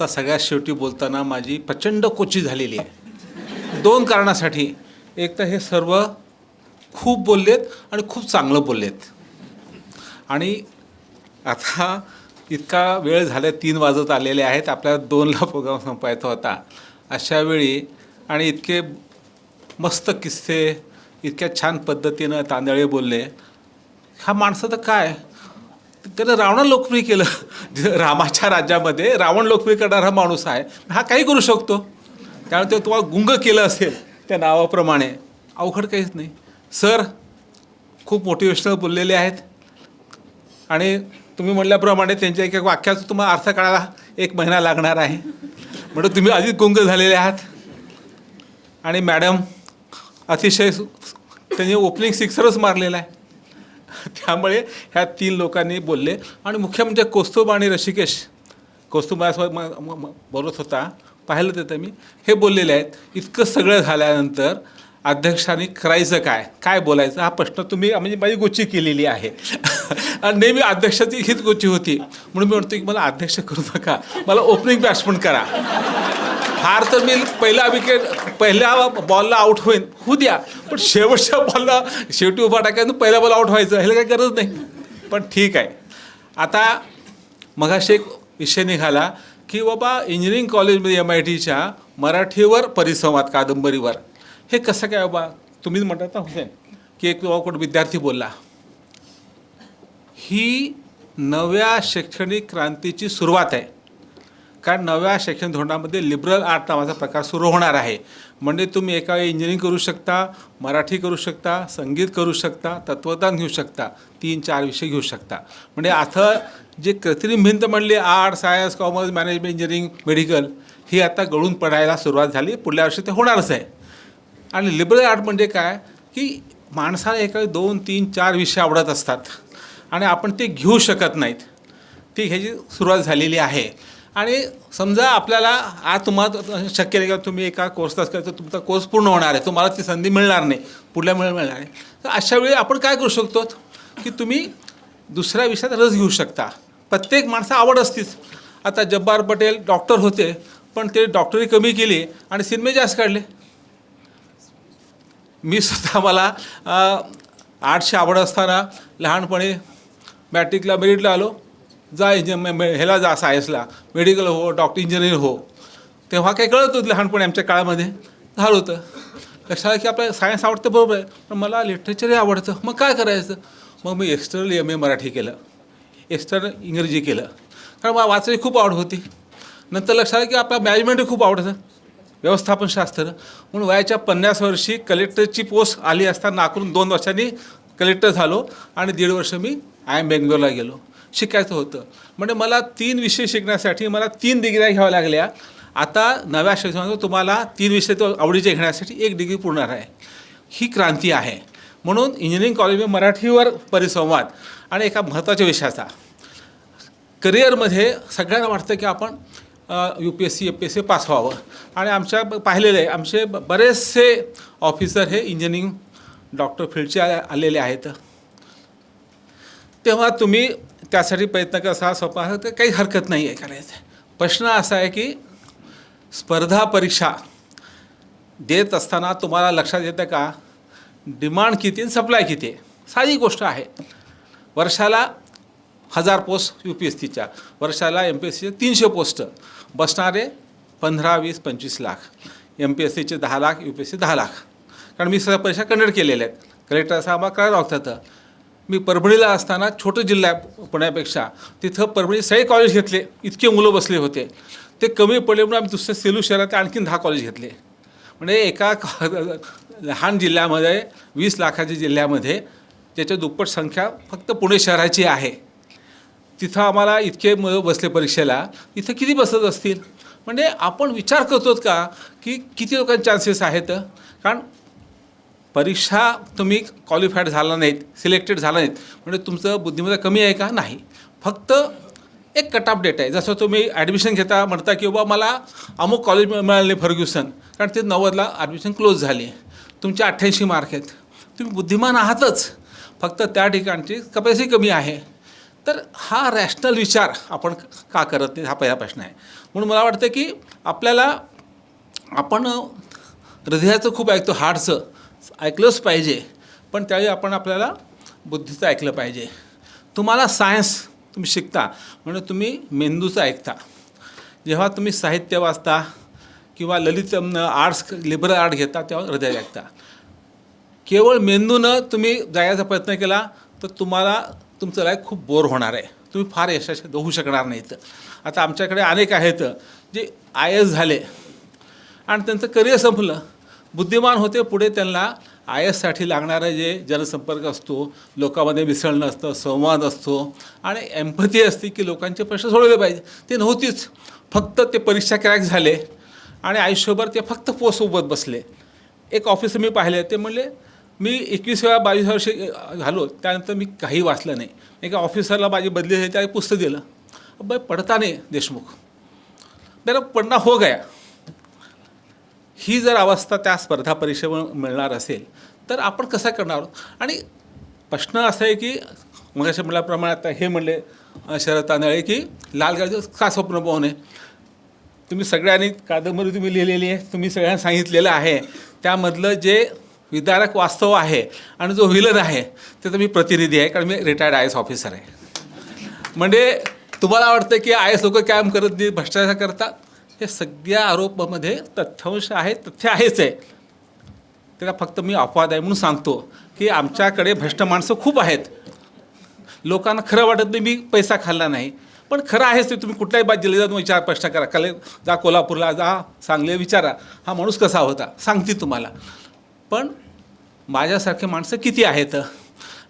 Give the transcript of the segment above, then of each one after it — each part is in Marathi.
आता सगळ्यात शेवटी बोलताना माझी प्रचंड कोची झालेली आहे. दोन कारणासाठी. एक तर हे सर्व खूप बोललेत आणि खूप चांगलं बोललेत. आणि आता इतका वेळ झाला तीन वाजत आलेले आहेत. आपल्याला दोनला प्रोग्राम संपायचा होता. अशा वेळी आणि इतके मस्त किस्से इतक्या छान पद्धतीनं तांदळे बोलले. हा माणसं तर काय? त्यानं रावणा लोकप्रिय केलं. रामाच्या राज्यामध्ये रावण लोकप्रिय करणारा माणूस आहे. हा काही करू शकतो. त्यामुळे ते तुम्हाला गुंग केलं असेल त्या नावाप्रमाणे. अवघड काहीच नाही. सर खूप मोटिवेशनल बोललेले आहेत. आणि तुम्ही म्हटल्याप्रमाणे त्यांच्या एक वाक्याचा तुम्हाला अर्थ कळायला एक महिना लागणार आहे. म्हणजे तुम्ही अधिक गुंग झालेले आहात. आणि मॅडम अतिशय त्यांनी ओपनिंग सिक्सरच मारलेला आहे. त्यामुळे ह्या तीन लोकांनी बोलले. आणि मुख्य म्हणजे कौस्तुभ आणि ऋषिकेश. कौस्तुभ बोलत होता. पाहिलं तिथं मी. हे बोललेले आहेत. इतकं सगळं झाल्यानंतर अध्यक्षांनी करायचं काय? काय बोलायचं? हा प्रश्न तुम्ही म्हणजे माझी गोची केलेली आहे. आणि नेहमी अध्यक्षाची हीच गोची होती. म्हणून मी म्हणतो की मला अध्यक्ष करू नका. मला ओपनिंग बॅट्समन करा. फार तर मी पहिला विकेट पहिल्या बॉलला आऊट होईन. होऊ द्या. पण शेवटच्या बॉलला शेवटी उभा टाकायचं पहिल्या बॉल आऊट व्हायचं. ह्याला काही गरज नाही. पण ठीक आहे. आता मगाशी एक विषय निघाला की बाबा इंजिनिअरिंग कॉलेजमध्ये एम आय टीच्या मराठीवर परिसंवाद कादंबरीवर. हे कसं काय बाबा? तुम्हीच म्हणतात ना हुसेन की एक कोण विद्यार्थी बोलला. ही नव्या शैक्षणिक क्रांतीची सुरुवात आहे. कारण नव्या शैक्षणिक धोरणामध्ये लिबरल आर्ट नावाचा प्रकार सुरू होणार आहे. म्हणजे तुम्ही एका वेळी इंजिनिअरिंग करू शकता मराठी करू शकता संगीत करू शकता तत्त्वज्ञान घेऊ शकता तीन चार विषय घेऊ शकता. म्हणजे आता जे कृत्रिम भिंत म्हणली art science commerce management engineering medical ही आता गळून पडायला सुरुवात झाली. पुढल्या वर्षी ते होणारच आहे. आणि लिबरल आर्ट म्हणजे काय? की माणसाला एका वेळी दोन तीन चार विषय आवडत असतात. आणि आपण ते घेऊ शकत नाहीत. ती ह्याची सुरुवात झालेली आहे. आणि समजा आपल्याला आज तुम्हाला शक्य नाही का तुम्ही एका कोर्सलाच करायचं तुमचा कोर्स पूर्ण होणार आहे. तुम्हाला ती संधी मिळणार नाही. पुढल्या मिळ मिळणार नाही. तर अशा वेळी आपण काय करू शकतो? की तुम्ही दुसऱ्या विषयात रस घेऊ शकता. प्रत्येक माणसा आवड असतीच. आता जब्बार पटेल डॉक्टर होते पण ते डॉक्टरी कमी केली आणि सिनेमे जास्त काढले. मी स्वतः मला आर्टशी आर्टची आवड असताना लहानपणी मॅट्रिकला मेरिटला आलो. जा इंजि मे- ह्याला जा सायन्सला मेडिकल हो डॉक्टर इंजिनियर हो. तेव्हा काही कळत होतं लहानपणी आमच्या काळामध्ये. झालं होतं. लक्षात की आपल्याला सायन्स आवडतं बरोबर आहे. पण मला लिटरेचरही आवडतं. मग काय करायचं? मग मी एक्सटर्नल एम ए मराठी केलं. एक्सटर्नल इंग्रजी केलं. कारण मला वाचायची खूप आवड होती. नंतर लक्षात आलं की आपल्याला मॅनेजमेंटही खूप आवडतं. व्यवस्थापनशास्त्र म्हणून वयाच्या पन्नास वर्षी कलेक्टरची पोस्ट आली असताना नाकरून दोन वर्षांनी कलेक्टर झालो. आणि दीड वर्ष मी आय एम बेंगलोरला गेलो. शिकायचं होतं. म्हणजे मला तीन विषय शिकण्यासाठी मला तीन डिग्र्या घ्याव्या लागल्या. आता नव्या शैक्षणिक तुम्हाला तीन विषय तो आवडीचे घेण्यासाठी एक डिग्री पुरणार आहे. ही क्रांती आहे. म्हणून इंजिनिअरिंग कॉलेजमध्ये मराठीवर परिसंवाद आणि एका महत्त्वाच्या विषयाचा. करिअरमध्ये सगळ्यांना वाटतं की आपण U P S C A P S C pass व्हावं. आणि आमच्या पाहिलेले आहे आमचे बरेचसे ऑफिसर हे इंजिनिअरिंग डॉक्टर फील्डचे आलेले आहेत. तेव्हा तुम्ही त्यासाठी प्रयत्न कसा सोपा असा तर काही हरकत नाही आहे करायचं. प्रश्न असा आहे की स्पर्धा परीक्षा देत असताना तुम्हाला लक्षात येतं का? डिमांड किती आणि सप्लाय किती आहे? साधी गोष्ट आहे. वर्षाला हजार पोस्ट यू पी एस सीच्या वर्षाला एम पी एस सीचे तीनशे पोस्ट बसणारे पंधरा वीस पंचवीस लाख. एम पी एस सीचे दहा lakh U P S C दहा लाख. कारण मी सगळ्या परीक्षा कंडक्ट केलेल्या आहेत. कलेक्टर साहेब करायला लागतं मी परभणीला असताना छोटं जिल्हा आहे पुण्यापेक्षा. तिथं परभणी सगळे कॉलेज घेतले. इतके मुलं बसले होते. ते कमी पडले म्हणून आम्ही दुसऱ्या सेलू शहरात आणखीन दहा कॉलेज घेतले. म्हणजे एका लहान जिल्ह्यामध्ये वीस लाखाच्या जिल्ह्यामध्ये त्याच्या दुप्पट संख्या फक्त पुणे शहराची आहे. तिथं आम्हाला इतके मुलं बसले परीक्षेला. इथं किती बसत असतील? म्हणजे आपण विचार करतो का? की किती लोकांचे चान्सेस आहेत? कारण परीक्षा तुम्ही क्वालिफाईड झाला नाहीत सिलेक्टेड झाला नाहीत म्हणजे तुमचं बुद्धिमत्ता कमी आहे का? नाही. फक्त एक कट ऑफ डेट आहे. जसं तुम्ही ॲडमिशन घेता म्हणता की बाबा मला अमुक कॉलेज मिळालं नाही फर्ग्युसन कारण ते नव्वदला ॲडमिशन क्लोज झाली. तुमचे अठ्ठ्याऐंशी मार्क आहेत. तुम्ही बुद्धिमान आहातच. फक्त त्या ठिकाणची कपॅसिटी कमी आहे. तर हा रॅशनल विचार आपण का करत नाही? हा पहिला प्रश्न आहे. म्हणून मला वाटतं की आपल्याला आपण हृदयाचं खूप ऐकतो हार्टचं ऐकलंच पाहिजे पण त्यावेळी आपण आपल्याला बुद्धीचं ऐकलं पाहिजे. तुम्हाला सायन्स तुम्ही शिकता म्हणून तुम्ही मेंदूचं ऐकता. जेव्हा तुम्ही साहित्य वाचता किंवा ललित आर्ट्स लिबरल आर्ट घेता तेव्हा हृदय ऐकता. केवळ मेंदूनं तुम्ही जायचा प्रयत्न केला तर तुम्हाला तुमचं लाईफ खूप बोर होणार आहे. तुम्ही फार यशस्वी होऊ शकणार नाहीत. आता आमच्याकडे अनेक आहेत जे आय एस झाले आणि त्यांचं करिअर संपलं. बुद्धिमान होते पुढे त्यांना आय एससाठी लागणारं जे जनसंपर्क असतो लोकांमध्ये मिसळणं असतं संवाद असतो आणि एम्पथी असते की लोकांचे प्रश्न सोडवले पाहिजे. ते नव्हतीच. फक्त ते परीक्षा क्रॅक झाले आणि आयुष्यभर ते फक्त पोसोबत बसले. एक ऑफिसर मी पाहिले ते म्हणले मी एकवीस वेळा बावीस वर्षे घालो त्यानंतर मी काही वाचलं नाही. एका ऑफिसरला माझी बदली झाली त्या पुस्तक दिलं. बाई पडता नाही देशमुख. मेरा पडना हो गया. ही जर अवस्था त्या स्पर्धा परीक्षेवर मिळणार असेल तर आपण कसं करणार आहोत? आणि प्रश्न असा आहे की मग अशा म्हटल्याप्रमाणे आता हे म्हणले शरद तांदळे की लाल गाडीचं का स्वप्न पाहू तुम्ही सगळ्यांनी कादंबरी तुम्ही लिहिलेली आहे तुम्ही सगळ्यांना सांगितलेलं आहे. त्यामधलं जे विदारक वास्तव आहे आणि जो विलन आहे त्याचा मी प्रतिनिधी आहे कारण मी रिटायर्ड आय एस ऑफिसर आहे. म्हणजे तुम्हाला वाटतं की आय एस लोक काम करत नाही भ्रष्टाचार करतात? हे सगळ्या आरोपामध्ये तथ्यांश आहे तथ्य आहेच आहे. त्याला फक्त मी अपवाद आहे म्हणून सांगतो की आमच्याकडे भ्रष्ट माणसं खूप आहेत. लोकांना खरं वाटत नाही मी पैसा खाल्ला नाही. पण खरं आहेच ते तुम्ही कुठल्याही बाज जिल्ह्यात जाऊन विचार प्रश्न करा. कले जा कोल्हापूरला जा सांगले विचारा. हा माणूस कसा होता? सांगते तुम्हाला. पण माझ्यासारखे माणसं किती आहेत?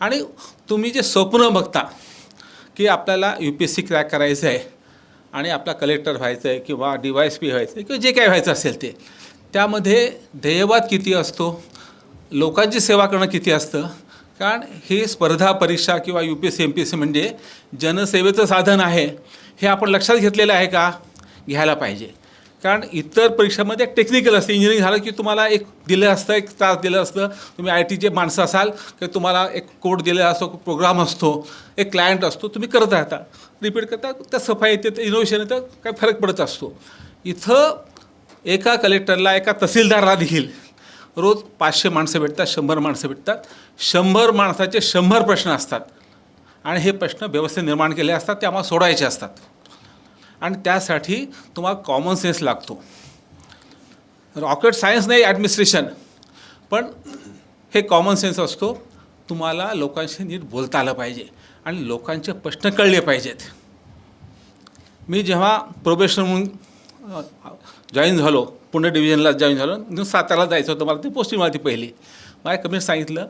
आणि तुम्ही जे स्वप्न बघता की आपल्याला U P S C crack करायचं आहे आणि आपला कलेक्टर व्हायचं आहे किंवा डी वाय एस पी व्हायचं आहे किंवा जे काय व्हायचं असेल ते. त्यामध्ये ध्येयवाद किती असतो? लोकांची सेवा करणं किती असतं? कारण ही स्पर्धा परीक्षा किंवा U P S C M P S C म्हणजे जनसेवेचं साधन आहे. हे आपण लक्षात घेतलेलं आहे का? घ्यायला पाहिजे. कारण इतर परीक्षामध्ये एक टेक्निकल असते. इंजिनिअरिंग झालं की तुम्हाला एक दिलं असतं एक तास दिलं असतं. तुम्ही आय टीचे माणसं असाल की तुम्हाला एक कोड दिलेला असतो प्रोग्राम असतो एक क्लायंट असतो तुम्ही करत राहता. रिपीट करता त्या सफाई येते इनोव्हेशन येतं काय फरक पडत असतो. इथं एका कलेक्टरला एका तहसीलदारला देखील रोज पाचशे माणसं भेटतात शंभर माणसं भेटतात. शंभर माणसाचे शंभर प्रश्न असतात. आणि हे प्रश्न व्यवस्थित निर्माण केले असतात ते आम्हाला सोडायचे असतात. आणि त्यासाठी तुम्हाला कॉमन सेन्स लागतो. रॉकेट सायन्स नाही ॲडमिनिस्ट्रेशन पण हे कॉमन सेन्स असतो. तुम्हाला लोकांशी नीट बोलता आलं पाहिजे आणि लोकांचे प्रश्न कळले पाहिजेत. मी जेव्हा प्रोबेशन म्हणून जॉईन झालो पुणे डिव्हिजनला जॉईन झालो म्हणून साताराला जायचं होतं मला ती पोस्टिंग मला ती पहिली. मला कमी सांगितलं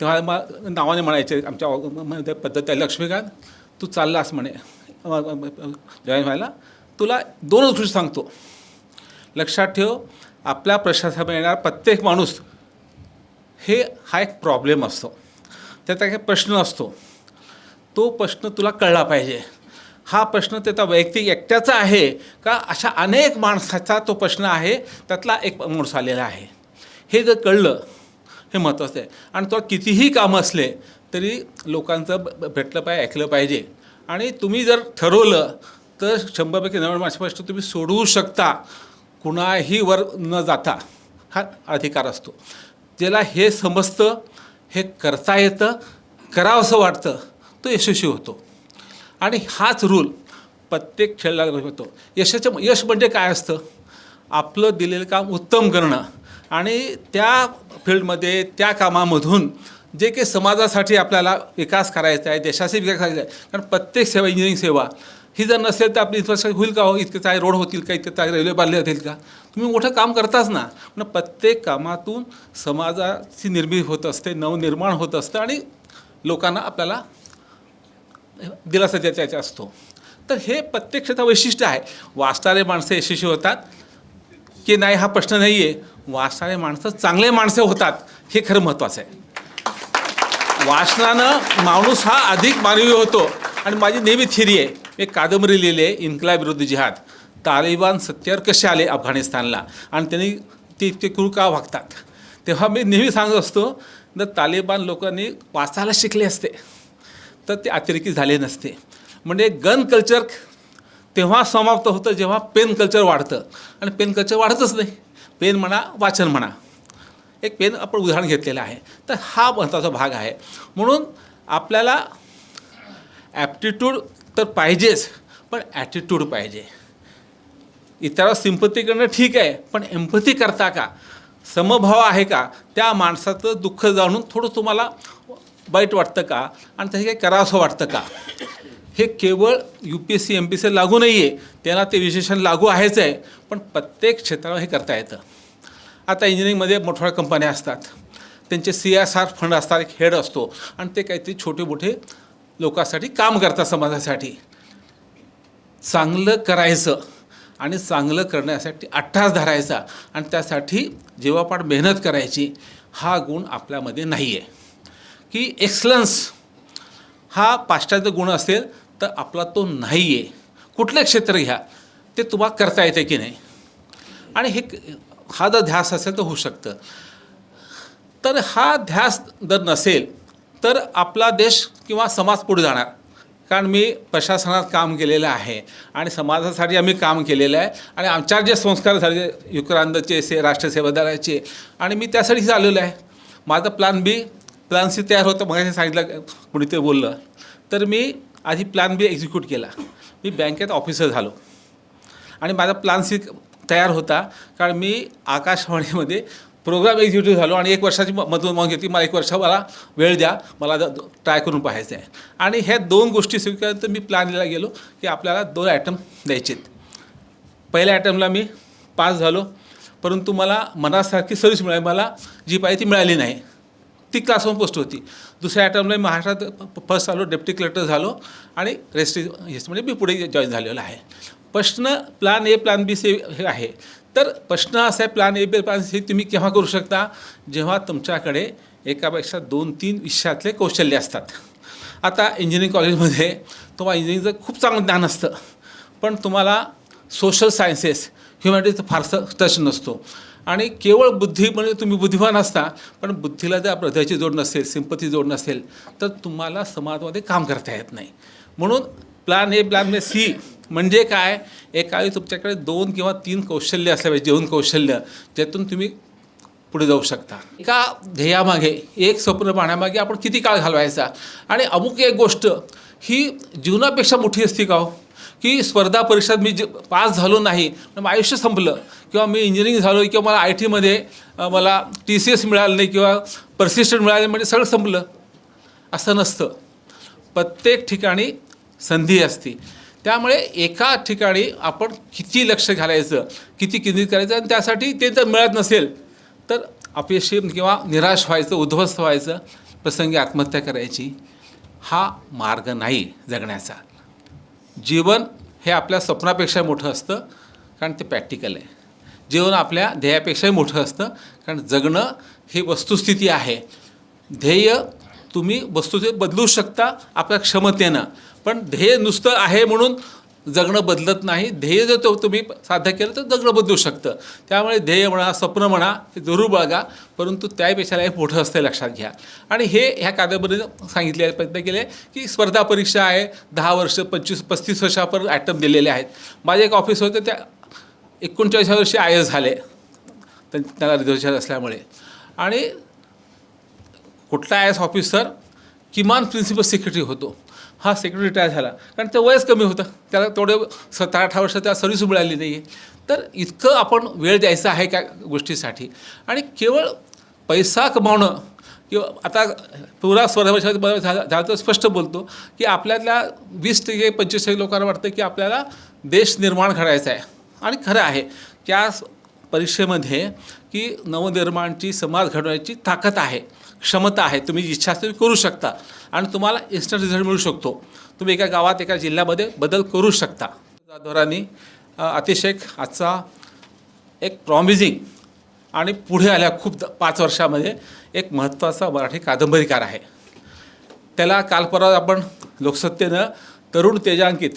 तेव्हा मला नावाने म्हणायचे आमच्या पद्धत आहे लक्ष्मीकांत तू चाललास म्हणे. जॉईन व्हायला. तुला दोनच गोष्टी सांगतो. लक्षात ठेव आपल्या प्रशासनामध्ये येणार प्रत्येक माणूस हे हा एक प्रॉब्लेम असतो. त्याचा काही प्रश्न असतो. तो प्रश्न तुला कळला पाहिजे. हा प्रश्न त्याचा वैयक्तिक एकट्याचा आहे का? अशा अनेक माणसाचा तो प्रश्न आहे त्यातला एक माणूस आलेला आहे. हे जर कळलं हे महत्त्वाचं आहे. आणि तो कितीही कामं असले तरी लोकांचं ब- भेटलं पाहिजे ऐकलं पाहिजे. आणि तुम्ही जर ठरवलं तर शंभरपैकी नव्वद माणसापेक्षा तुम्ही सोडवू शकता. कुणाही वर न जाता हा अधिकार असतो. ज्याला हे समजतं हे करता येतं करावंसं वाटतं तो यशस्वी होतो. आणि हाच रूल प्रत्येक खेळाला होतो. यशाचं यश म्हणजे काय असतं? आपलं दिलेलं काम उत्तम करणं. आणि त्या फील्डमध्ये त्या कामामधून जे काही समाजासाठी आपल्याला विकास करायचा आहे देशाचा विकास करायचा आहे कारण प्रत्येक सेवा इंजिनिअरिंग सेवा ही जर नसेल तर आपली इन्फ्रास्ट्रक्चर होईल का हो? इतके चांगले रोड होतील का? इतके चांगले रेल्वे बांधले जातील का? तुम्ही मोठं काम करताच ना. पण प्रत्येक कामातून समाजाची निर्मिती होत असते नवनिर्माण होत असतं आणि लोकांना आपल्याला दिलासा त्याच्या त्याचा असतो. तर हे प्रत्येक क्षेत्रात वैशिष्ट्य आहे. वाचणारे माणसं यशस्वी होतात. की नाही हा प्रश्न नाही आहे वाचणारे माणसं चांगले माणसं होतात हे खरं महत्त्वाचं आहे. वाचनानं माणूस हा अधिक मानवी होतो. आणि माझी नेहमी थिरी आहे. मी कादंबरी लिहिली आहे इन्कला विरुद्ध जिहाद. तालिबान सत्यावर कसे आले अफगाणिस्तानला? आणि त्यांनी ते इतके क्रूर का वागतात? तेव्हा मी नेहमी सांगत असतो तर तालिबान लोकांनी वाचायला शिकले असते. तर ते अतिरेकी झाले नसते. म्हणजे गन कल्चर तेव्हा समाप्त होतं जेव्हा पेन कल्चर वाढतं. आणि पेन कल्चर वाढतच नाही. पेन म्हणा वाचन म्हणा. एक पेन आपण उदाहरण घेतलेलं आहे. तर हा महत्त्वाचा भाग आहे. म्हणून आपल्याला ॲप्टिट्यूड तर पाहिजेच पण ॲटिट्यूड पाहिजे. इतरांवर सिंपती करणं ठीक आहे पण एम्पथी करता का? समभाव आहे का? त्या माणसाचं दुःख जाणून थोडं तुम्हाला वाईट वाटतं का? आणि त्याचे काही करावंसं वाटतं का? हे केवळ U P S C M P C लागू नाही आहे त्यांना ते विशेषण लागू आहेच आहे पण प्रत्येक क्षेत्रावर हे करता येतं. आता इंजिनिअरिंगमध्ये मोठमोठ्या कंपन्या असतात. त्यांचे सी एस आर फंड असतात एक हेड असतो. आणि ते काहीतरी छोटे मोठे लोकांसाठी काम करतात समाजासाठी. चांगलं करायचं आणि चांगलं करण्यासाठी अट्टास धरायचा. आणि त्यासाठी जेव्हापाठ मेहनत करायची हा गुण आपल्यामध्ये नाही आहे की एक्सलन्स हा पाश्चात्य गुण असेल तर आपला तो नाही आहे कुठलं क्षेत्र घ्या ते तुम्हाला करता येते की नाही? आणि हे हा जर ध्यास असेल तर होऊ शकतं. तर हा ध्यास जर नसेल तर आपला देश किंवा समाज पुढे जाणार. कारण मी प्रशासनात काम केलेलं आहे आणि समाजासाठी आम्ही काम केलेलं आहे आणि आमच्यावर जे संस्कार झाले युक्रांतचे से राष्ट्रसेवादाराचे आणि मी त्यासाठीच आलेलो आहे. माझा प्लॅन बी प्लॅन सी तयार होतं मग सांगितलं कुणी ते बोललं. तर मी आधी प्लॅन बी एक्झिक्यूट केला. मी बँकेत ऑफिसर झालो. आणि माझा प्लॅन सी तयार होता. कारण मी आकाशवाणीमध्ये प्रोग्राम एक्झिक्युटिव्ह झालो आणि एक वर्षाची मधून मागणी घेतली. मला एक वर्ष मला वेळ द्या. मला ट्राय करून पाहायचं आहे आणि ह्या दोन गोष्टी स्वीकारल्यानंतर मी प्लॅनला गेलो की आपल्याला दोन आयटम द्यायचेत. पहिल्या ॲटमला मी पास झालो. परंतु मला मनासारखी सर्विस मिळाली. मला जी पाहिजे ती मिळाली नाही. ती क्लासवर पोस्ट होती. दुसऱ्या ॲटमला मी महाराष्ट्रात फर्स्ट आलो. डेप्टी कलेक्टर झालो. आणि रेस्ट्री म्हणजे मी पुढे जॉईन झालेलो आहे. प्रश्न plan A plan B C हे आहे. तर प्रश्न असा आहे plan A B plan C तुम्ही केव्हा करू शकता? जेव्हा तुमच्याकडे एकापेक्षा दोन तीन विषयातले कौशल्य असतात. आता इंजिनिअरिंग कॉलेजमध्ये तुम्हाला इंजिनिअरिंगचं खूप चांगलं ज्ञान असतं. पण तुम्हाला सोशल सायन्सेस ह्युमॅनिटीचं फारसं टच नसतो. आणि केवळ बुद्धी म्हणजे तुम्ही बुद्धिमान असता पण बुद्धीला जर हृदयाची जोड नसेल सिंपती जोड नसेल तर तुम्हाला समाजामध्ये काम करता येत नाही. म्हणून plan A plan B C. म्हणजे काय? एकावेळी तुमच्याकडे दोन किंवा तीन कौशल्य असल्या पाहिजे जीवन कौशल्य ज्यातून तुम्ही पुढे जाऊ शकता. एका ध्येयामागे? एक स्वप्न पाहण्यामागे आपण किती काळ घालवायचा? आणि अमुक एक गोष्ट ही जीवनापेक्षा मोठी असते का हो? की स्पर्धा परीक्षात मी जे पास झालो नाही मग आयुष्य संपलं. किंवा मी इंजिनिअरिंग झालो किंवा मला आय टीमध्ये मला टी सी एस मिळालं नाही किंवा परसिस्टंट मिळाले म्हणजे सगळं संपलं. असं नसतं. प्रत्येक ठिकाणी संधी असते. त्यामुळे एका ठिकाणी आपण किती लक्ष घालायचं किती केंद्रित करायचं आणि त्यासाठी ते जर मिळत नसेल तर अपयशी किंवा निराश व्हायचं उद्ध्वस्त व्हायचं प्रसंगी आत्महत्या करायची हा मार्ग नाही जगण्याचा. जीवन हे आपल्या स्वप्नापेक्षा मोठं असतं कारण ते प्रॅक्टिकल आहे. जीवन आपल्या ध्येयापेक्षाही मोठं असतं कारण जगणं ही वस्तुस्थिती आहे. ध्येय तुम्ही वस्तुस्थिती बदलू शकता आपल्या क्षमतेनं पण ध्येय नुसतं आहे म्हणून जगणं बदलत नाही. ध्येय जर तो तुम्ही साध्य केलं तर जगणं बदलू शकतं. त्यामुळे ध्येय म्हणा स्वप्न म्हणा हे जरूर बाळगा परंतु त्यापेक्षा हे मोठं असतं लक्षात घ्या. आणि हे ह्या कादंबरीनं सांगितले प्रयत्न केले की स्पर्धा परीक्षा आहे. दहा वर्ष पंचवीस पस्तीस वर्षापर्यंत ॲटम दिलेले आहेत. माझे एक ऑफिस होते त्या एकोणचाळीस वर्षी आय एस झाले. त्यां- त्याला रिझर्वेशन असल्यामुळे. आणि कुठला आय एस ऑफिसर किमान प्रिन्सिपल सेक्रेटरी होतो. हा सेक्रेटरी रिटायर झाला. कारण ते वयच कमी होतं. त्याला तेवढे सतरा अठरा वर्ष त्या सर्व्हिस मिळाली नाही आहे तर इतकं आपण वेळ द्यायचा आहे त्या गोष्टीसाठी. आणि केवळ पैसा कमावणं किंवा आता पुरा स्पर्धा परीक्षा झाला तर स्पष्ट बोलतो की आपल्यातल्या वीस टक्के पंचवीस टक्के लोकांना वाटतं की आपल्याला देश निर्माण करायचा आहे. आणि खरं आहे त्या परीक्षेमध्ये की नवनिर्माणची समाज घडवण्याची ताकद आहे. क्षमता आहे तुम्ही इच्छा असते करू शकता. आणि तुम्हाला इन्स्टंट रिझल्ट मिळू शकतो. तुम्ही एका गावात एका जिल्ह्यामध्ये बदल करू शकता. जाधवरांनी अतिशय आजचा एक प्रॉमिझिंग आणि पुढे आल्या खूप द- पाच वर्षामध्ये एक महत्त्वाचा मराठी कादंबरीकार आहे. त्याला काल परवा आपण लोकसत्तेनं तरुण तेजांकित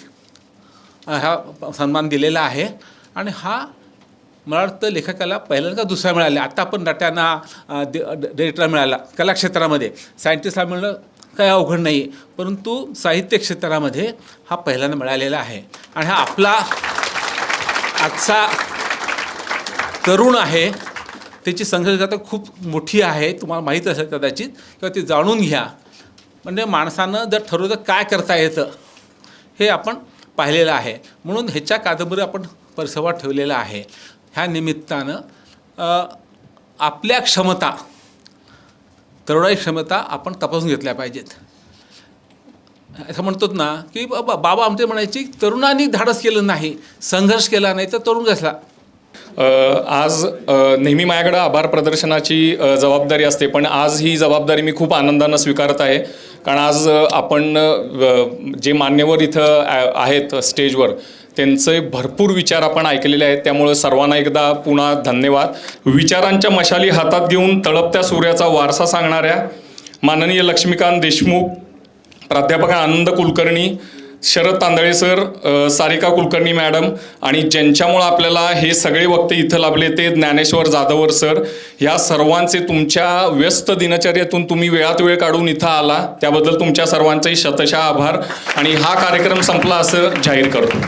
हा सन्मान दिलेला आहे. आणि हा मला वाटतं लेखकाला पहिल्यांदा का दुसरा मिळाला. आता पण नट्यांना डिरेक्टर मिळाला कलाक्षेत्रामध्ये. सायंटिस्टला मिळणं काही अवघड नाही आहे परंतु साहित्य क्षेत्रामध्ये हा पहिल्यांदा मिळालेला आहे. आणि हा आपला आजचा तरुण आहे. त्याची संघर्षता खूप मोठी आहे. तुम्हाला माहीत असेल कदाचित किंवा ते जाणून घ्या. म्हणजे माणसानं जर ठरवलं तर काय करता येतं हे आपण पाहिलेलं आहे. म्हणून ह्याच्या कादंबरी आपण परसवा ठेवलेला आहे. ह्या निमित्तानं आपल्या क्षमता तरुणाई क्षमता आपण तपासून घेतल्या पाहिजेत. असं म्हणतोच ना की बाबा बाबा आमचे म्हणायचे तरुणांनी धाडस केलं नाही संघर्ष केला नाही तर तरुण कसला? आज नेहमी माझ्याकडं आभार प्रदर्शनाची जबाबदारी असते पण आज ही जबाबदारी मी खूप आनंदानं स्वीकारत आहे. कारण आज आपण जे मान्यवर इथं आहेत स्टेजवर त्यांचे भरपूर विचार आपण ऐकलेले आहेत. त्यामुळं सर्वांना एकदा पुन्हा धन्यवाद. विचारांच्या मशाली हातात घेऊन तळपत्या सूर्याचा वारसा सांगणाऱ्या माननीय लक्ष्मीकांत देशमुख प्राध्यापक आनंद कुलकर्णी शरद तांदळे सर सारिका कुलकर्णी मॅडम आणि ज्यांच्यामुळं आपल्याला हे सगळे वक्ते इथं लाभले ते ज्ञानेश्वर जाधवर सर. ह्या सर्वांचे तुमच्या व्यस्त दिनचर्यातून तुम्ही वेळात वेळ काढून इथं आला. त्याबद्दल तुमच्या सर्वांचे शतशः आभार. आणि हा कार्यक्रम संपला असं जाहीर करतो.